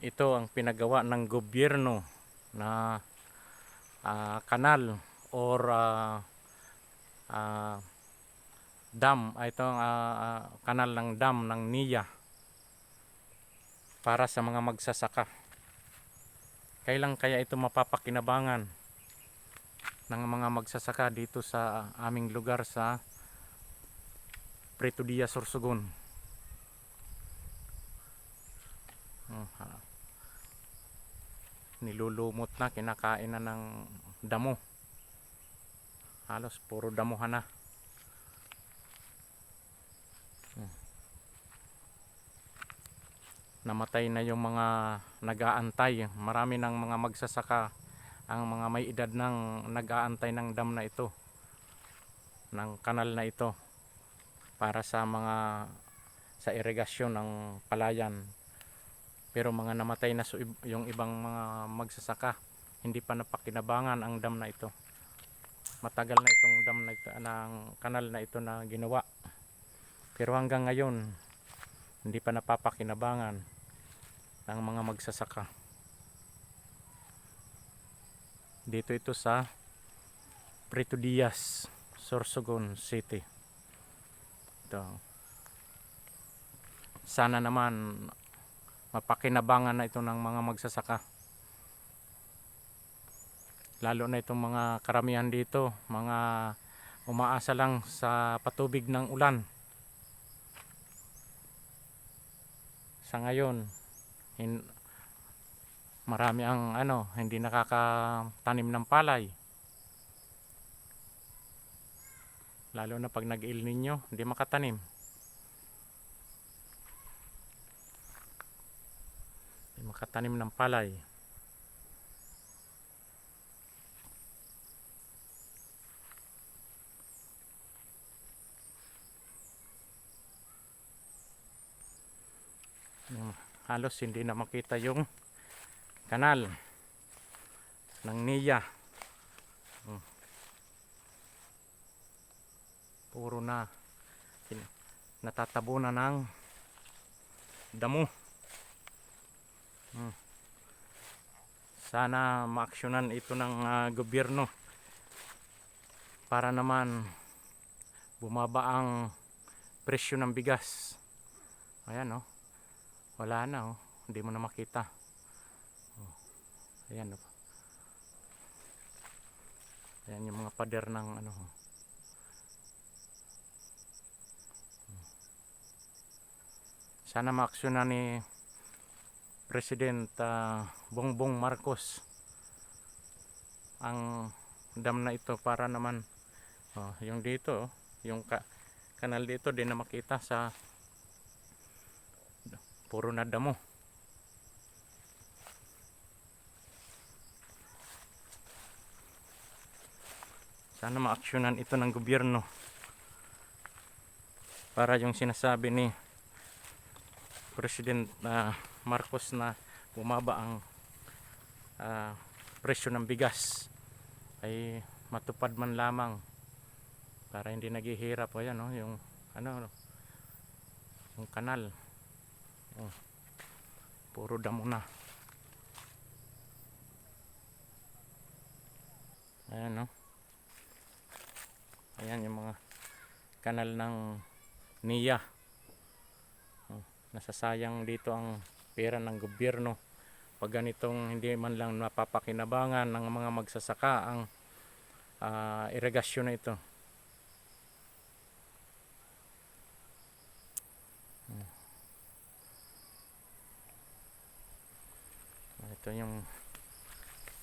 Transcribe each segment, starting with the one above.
ito ang pinagawa ng gobyerno na ah, kanal or ah, ah, dam. Ito ang ah, kanal ng dam ng NIA para sa mga magsasaka. Kailan kaya ito mapapakinabangan ng mga magsasaka dito sa aming lugar sa Preto Dia Sorsogon? Ha. Nilulumot na kinakain na ng damo. Halos puro damuhan na. Hmm. namatay na yung mga nag-aantay. Marami ng mga magsasaka ang mga may edad ng nag-aantay ng dam na ito ng kanal na ito para sa mga sa irigasyon ng palayan pero mga namatay na yung ibang mga magsasaka hindi pa napakinabangan ang dam na ito. Matagal na itong dam na ito ng kanal na ito na ginawa. Pero hanggang ngayon hindi pa napapakinabangan ng mga magsasaka. Dito ito sa Prito Diaz Sorsogon City. Ito. Sana naman mapakinabangan na ito ng mga magsasaka. Lalo na itong mga karamihan dito mga umaasa lang sa patubig ng ulan. Sa ngayon hin, marami ang ano hindi nakakatanim ng palay. Lalo na pag nag-il ninyo hindi makatanim makatanim ng palay. Yung halos hindi na makita yung kanal ng Nia. Hmm. Puro na natatabunan ng damo. Sana maaksyonan ito ng ah, gobyerno para naman bumaba ang presyo ng bigas. Ayan oh. Wala na oh. Hindi mo na makita. Oh. ayan oh. Ayan yung mga pader ng ano oh. sana maaksyonan ni President ah, Bongbong Marcos. Ang dam na ito para naman oh, yung dito yung ka, kanal dito din na makita sa puro na damo. Sana maaksyonan ito ng gobyerno para yung sinasabi ni President ah, Marcos na bumaba ang ah, presyo ng bigas ay matupad man lamang para hindi naghihirap. O yan no, yung ano yung kanal. Oh, puro damo na. Ayan no. Ayan yung mga kanal ng NIA nasasayang dito ang pera ng gobyerno pag ganitong hindi man lang napapakinabangan ng mga magsasaka ang ah, irigasyon na ito Hmm. ito yung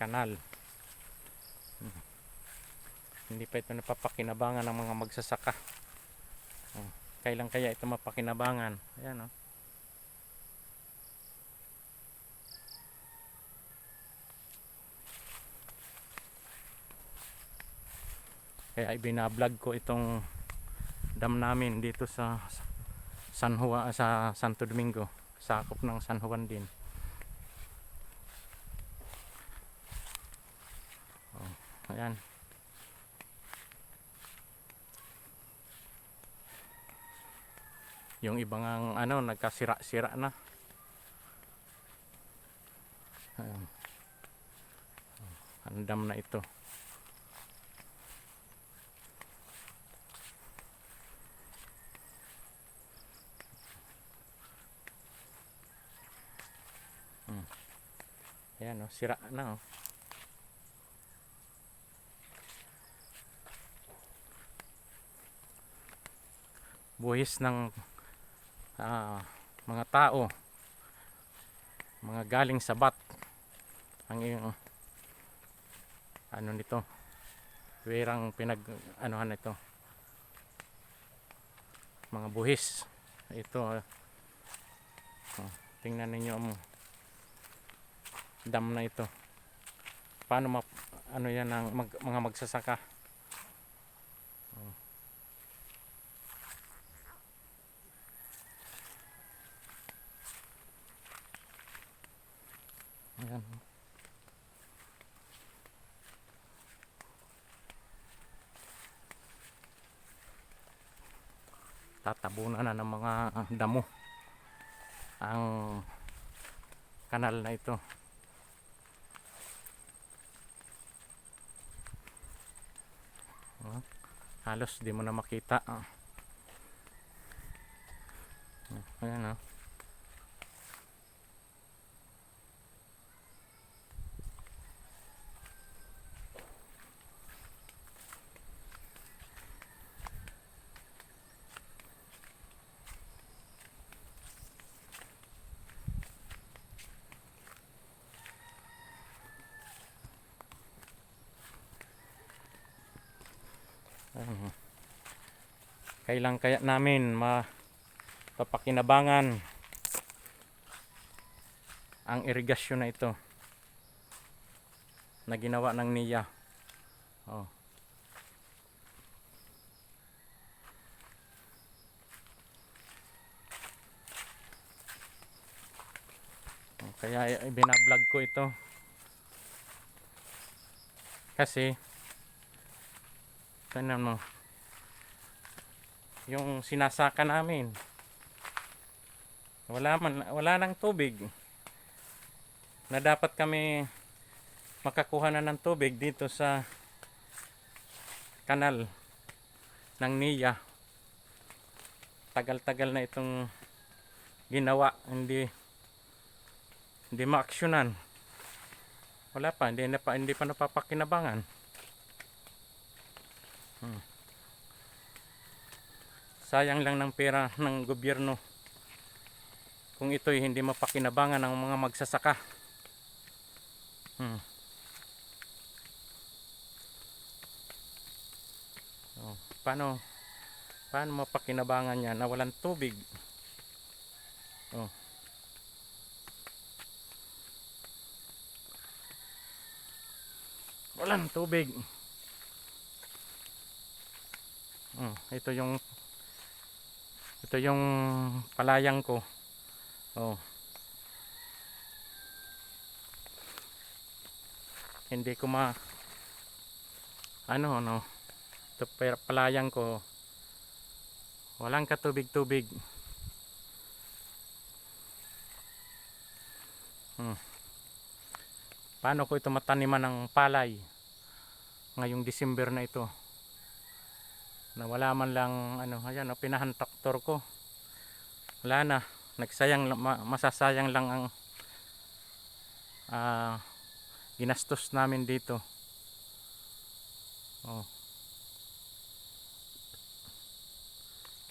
kanal Hmm. hindi pa ito napapakinabangan ng mga magsasaka Hmm. kailan kaya ito mapakinabangan ayan oh kaya ibinablog ko itong dam namin dito sa San Juan sa Santo Domingo sakop ng San Juan din oh, ayan yung ibang ang ano nagkasira-sira na Ayan. Ang dam na ito. Ayan oh, sira na oh. Buhis ng ah, mga tao. Mga galing sa bat. Ang iyong ano nito? Wirang pinag anuhan nito. Mga buhis ito. Oh, tingnan ninyo ang dam na ito paano map ano yan ang mag- mga magsasaka. Ayan. Tatabunan na ng mga damo ang kanal na ito. Oh, halos di mo na makita. Oh, Ayan oh. Kailang kaya namin mapapakinabangan ang irigasyon na ito na ginawa ng NIA. Oh. Oh, Kaya binablog ko ito. Kasi Tingnan mo. Yung sinasaka namin. Wala man wala nang tubig. Na dapat kami makakuha na ng tubig dito sa kanal ng NIA. Tagal-tagal na itong ginawa, hindi hindi maaksyonan. Wala pa, hindi na hindi pa napapakinabangan. Sayang lang ng pera ng gobyerno kung ito'y hindi mapakinabangan ng mga magsasaka. Hmm. Oh, paano paano mapakinabangan yan na walang tubig? Oh. Walang tubig. Hmm, ito yung ito yung palayang ko. Oh. Hindi ko ma ano ano ito pa- palayang ko walang katubig-tubig. Hmm. Paano ko ito mataniman ng palay ngayong December na ito? Na wala man lang ano ayan oh, pinahan traktor ko. Wala na. Nagsayang masasayang lang ang ah, ginastos namin dito. Oh.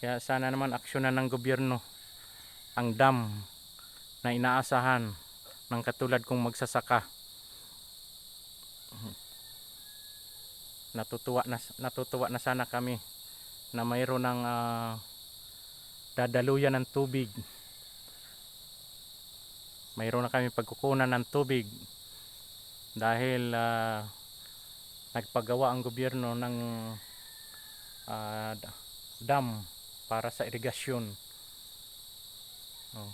kaya sana naman aksyonan ng gobyerno ang dam na inaasahan ng katulad kong magsasaka. Natutuwa na natutuwa na sana kami na mayroon ng ah, dadaluyan ng tubig mayroon na kami pagkukunan ng tubig dahil ah, nagpagawa ang gobyerno ng d- dam para sa irigasyon oh.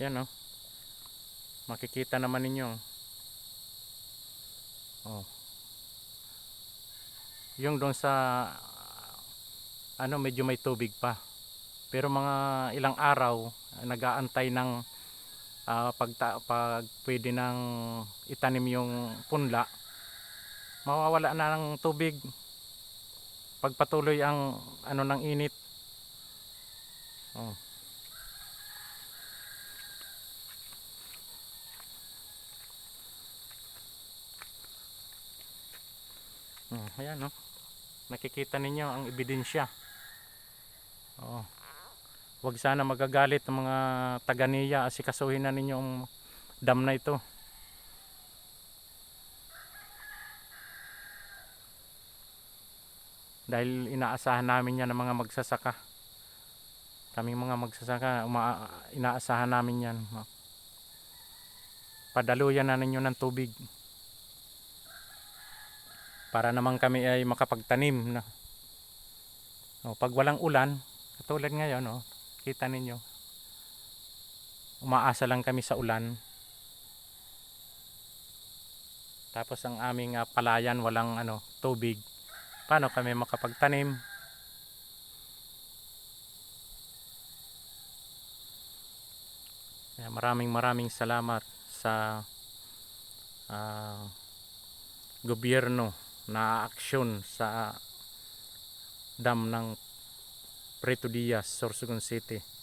yan oh makikita naman ninyo Oh. Yung doon sa ano medyo may tubig pa. Pero mga ilang araw nagaantay ng ah, pag, ta- pag pwede nang itanim yung punla, mawawala na ng tubig. Pagpatuloy ang ano ng init. Oh. Oh, ayan no. Nakikita ninyo ang ebidensya. Oh. Huwag sana magagalit ng mga taga-niya asikasuhin na ninyo ang dam na ito. Dahil inaasahan namin yan ng mga magsasaka. Kaming mga magsasaka, uma- inaasahan namin yan. Padaluyan na ninyo ng tubig. Para naman kami ay makapagtanim na. O, pag walang ulan, katulad ngayon, oh, kita ninyo. Umaasa lang kami sa ulan. Tapos ang aming ah, palayan walang ano, tubig. Paano kami makapagtanim? Kaya maraming maraming salamat sa ah, gobyerno na aksyon sa dam ng Preto Diaz, Sorsogon City.